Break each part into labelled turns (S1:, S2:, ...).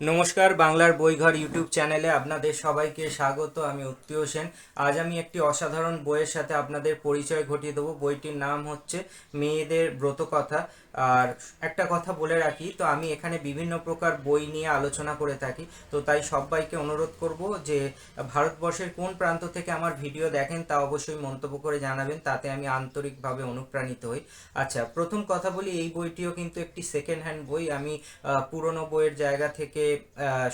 S1: নমস্কার, বাংলার বইঘর ইউটিউব চ্যানেলে আপনাদের সবাইকে স্বাগত। আমি উত্তীয় সেন। আজ আমি একটি অসাধারণ বইয়ের সাথে আপনাদের পরিচয় ঘটিয়ে দেবো। বইটির নাম হচ্ছে মেয়েদের ব্রতকথা। আর একটা কথা বলে রাখি, তো আমি এখানে বিভিন্ন প্রকার বই নিয়ে আলোচনা করে থাকি। তো তাই সবাইকে অনুরোধ করব যে, ভারতবর্ষের কোন প্রান্ত থেকে আমার ভিডিও দেখেন তা অবশ্যই মন্তব্য করে জানাবেন। তাতে আমি আন্তরিকভাবে অনুপ্রাণিত হই। আচ্ছা প্রথম কথা বলি, এই বইটিও কিন্তু একটি সেকেন্ড হ্যান্ড বই। আমি পুরনো বইয়ের জায়গা থেকে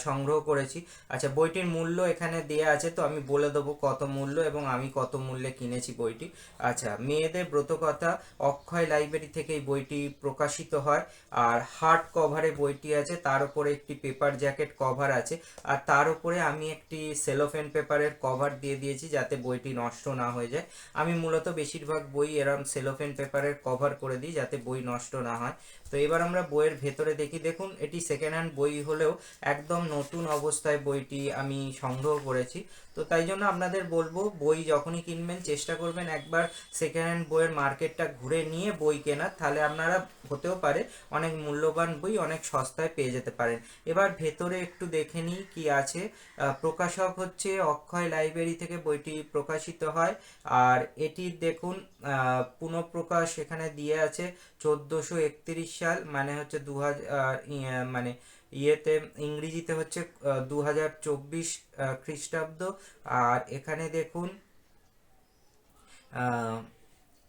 S1: সংগ্রহ করেছি। আচ্ছা বইটির মূল্য এখানে দেয়া আছে, তো আমি বলে দেবো কত মূল্য এবং আমি কত মূল্যে কিনেছি বইটি। আচ্ছা মেয়েদের ব্রতকথা অক্ষয় লাইব্রেরি থেকে এই বইটি প্রকাশিত হয়, আর হার্ড কভারে বইটি আছে, তার উপরে একটি পেপার জ্যাকেট কভার আছে, আর তার উপরে আমি একটি সেলোফেন পেপারের কভার দিয়ে দিয়েছি যাতে বইটি নষ্ট না হয়ে যায়। আমি মূলত বেশিরভাগ বই এরম সেলোফেন পেপারের কভার করে দিই যাতে বই নষ্ট না হয়। তো এবার আমরা বইয়ের ভেতরে দেখি, দেখুন, এটি সেকেন্ড হ্যান্ড বই হলেও একদম নতুন অবস্থায় বইটি আমি সংগ্রহ করেছি। তো তাই জন্য আপনাদের বলব, বই যখনই কিনবেন, চেষ্টা করবেন একবার সেকেন্ড হ্যান্ড বইয়ের মার্কেটটা ঘুরে নিয়ে বই কেনার। তাহলে আপনারা হতেও পারে অনেক মূল্যবান বই অনেক সস্তায় পেয়ে যেতে পারেন। এবার ভেতরে একটু দেখে নিই কি আছে। প্রকাশক হচ্ছে অক্ষয় লাইব্রেরি থেকে বইটি প্রকাশিত হয়। আর এটি দেখুন পুনঃপ্রকাশ এখানে দিয়ে আছে চোদ্দোশো একত্রিশ সাল মানে হচ্ছে দু হাজার মানে ইয়েতে ইংরেজিতে হচ্ছে দু হাজার চব্বিশ খ্রিস্টাব্দ। আর এখানে দেখুন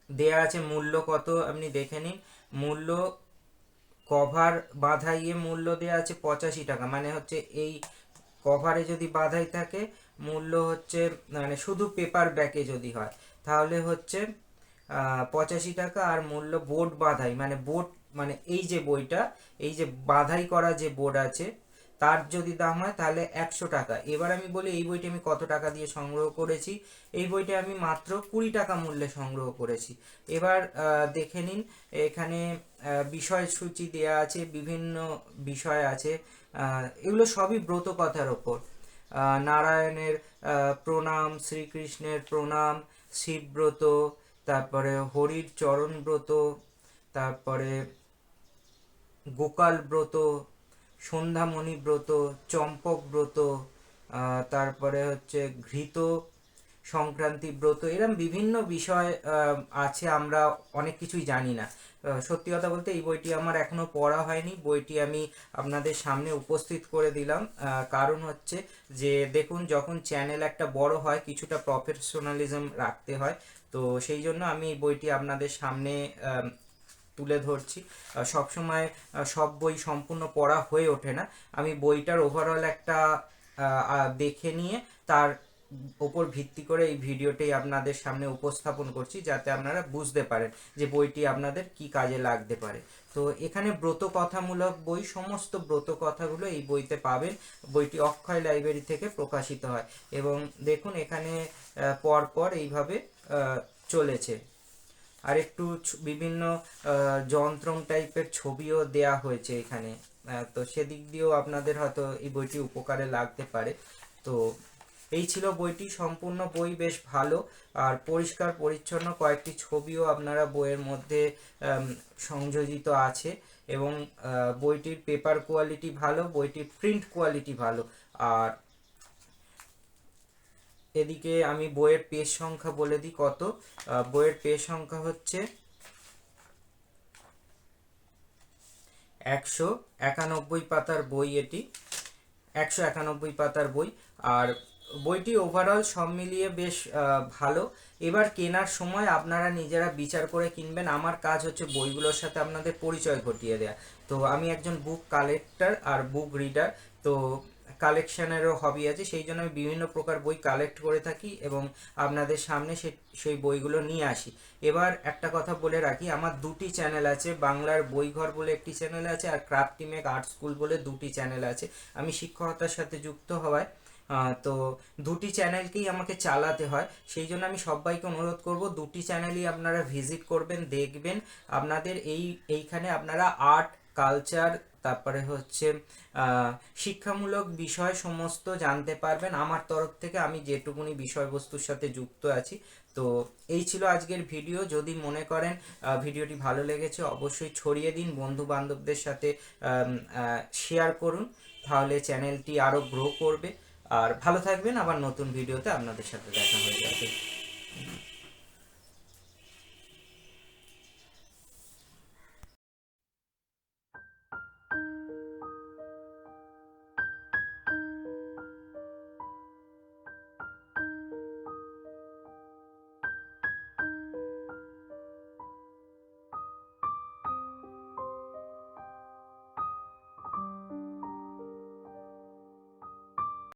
S1: দেয়া আছে মূল্য কত, আপনি দেখে নিন। মূল্য কভার বাঁধাইয়ে মূল্য দেয়া আছে পঁচাশি টাকা। মানে হচ্ছে এই কভারে যদি বাঁধাই থাকে, মূল্য হচ্ছে মানে শুধু পেপার ব্যাকে যদি হয়, তাহলে হচ্ছে পঁচাশি টাকা আর মূল্য বোর্ড বাঁধাই। মানে বোর্ড মানে এই যে বইটা, এই যে বাঁধাই করা যে বোর্ড আছে, তার যদি দাম হয় তাহলে একশো টাকা। এবার আমি বলি, এই বইটি আমি কত টাকা দিয়ে সংগ্রহ করেছি? এই বইটি আমি মাত্র কুড়ি টাকা মূল্যে সংগ্রহ করেছি। এবার দেখে নিন, এখানে বিষয়সূচি দেয়া আছে, বিভিন্ন বিষয় আছে এগুলো সবই ব্রত কথার ওপর। নারায়ণের প্রণাম, শ্রীকৃষ্ণের প্রণাম, শিবব্রত তারপরে হরির চরণ ব্রত তারপরে গোকাল ব্রত সন্ধ্যামণি ব্রত চম্পক ব্রত তারপরে হচ্ছে ঘৃত সংক্রান্তি ব্রত, এরম বিভিন্ন বিষয় আছে, আমরা অনেক কিছুই জানি না। সত্যি কথা বলতে এই বইটি আমার এখনও পড়া হয়নি। বইটি আমি আপনাদের সামনে উপস্থিত করে দিলাম। কারণ হচ্ছে যে, দেখুন, যখন চ্যানেল একটা বড় হয়, কিছুটা প্রফেশনালিজম রাখতে হয়, তো সেই জন্য আমি এই বইটি আপনাদের সামনে তুলে ধরছি। সবসময় সব বই সম্পূর্ণ পড়া হয়ে ওঠে না। আমি বইটার ওভারঅল একটা দেখে নিয়ে তার ওপর ভিত্তি করে এই ভিডিওটাই আপনাদের সামনে উপস্থাপন করছি, যাতে আপনারা বুঝতে পারেন যে বইটি আপনাদের কি কাজে লাগতে পারে। তো এখানে ব্রত কথামূলক বই, সমস্ত ব্রত কথাগুলো এই বইতে পাবেন। বইটি অক্ষয় লাইব্রেরি থেকে প্রকাশিত হয় এবং দেখুন এখানে পরপর এইভাবে চলেছে। আর একটু বিভিন্ন যন্ত্রম টাইপের ছবিও দেয়া হয়েছে এখানে। তো সেদিক দিয়েও আপনাদের হয়তো এই বইটি উপকারে লাগতে পারে। তো এই ছিল বইটি, সম্পূর্ণ বই বেশ ভালো। আর পরিষ্কার, পরিচ্ছন্ন কয়েকটি ছবিও আপনারা বইয়ের মধ্যে সংযোজিত আছে এবং বইটির পেপার কোয়ালিটি ভালো, বইটির প্রিন্ট কোয়ালিটি ভালো। আর এদিকে আমি বইয়ের পেজ সংখ্যা বলে দিই কত। বইয়ের পেজ সংখ্যা হচ্ছে একশো একানব্বই পাতার বই এটি। একশো একানব্বই পাতার বই। আর বইটি ওভারঅল সব মিলিয়ে বেশ ভালো। এবার কেনার সময় আপনারা নিজেরা বিচার করে কিনবেন। আমার কাজ হচ্ছে বইগুলোর সাথে আপনাদের পরিচয় ঘটিয়ে দেয়া। তো আমি একজন বুক কালেক্টর আর বুক রিডার তো কালেকশনেরও হবি আছে। সেই জন্য আমি বিভিন্ন প্রকার বই কালেক্ট করে থাকি এবং আপনাদের সামনে সে, সেই বইগুলো নিয়ে আসি। এবার একটা কথা বলে রাখি, আমার দুটি চ্যানেল আছে। বাংলার বইঘর বলে একটি চ্যানেল আছে আর ক্রাফটিমেক আর্ট স্কুল বলে দুটি চ্যানেল আছে। আমি শিক্ষকতার সাথে যুক্ত হওয়ায় তো দুটি চ্যানেলকেই আমাকে চালাতে হয়। সেই জন্য আমি সবাইকে অনুরোধ করব, দুটি চ্যানেলই আপনারা ভিজিট করবেন, দেখবেন। আপনাদের এই, এইখানে আপনারা আর্ট, কালচার, তারপরে হচ্ছে শিক্ষামূলক বিষয় সমস্ত জানতে পারবেন। আমার তরফ থেকে আমি যেটুকুনি বিষয়বস্তুর সাথে যুক্ত আছি। তো এই ছিল আজকের ভিডিও। যদি মনে করেন ভিডিওটি ভালো লেগেছে, অবশ্যই ছড়িয়ে দিন বন্ধু বান্ধবদের সাথে শেয়ার করুন। তাহলে চ্যানেলটি আরও গ্রো করবে। আর ভালো থাকবেন আবার নতুন ভিডিওতে আপনাদের সাথে দেখা হয়ে যাবে।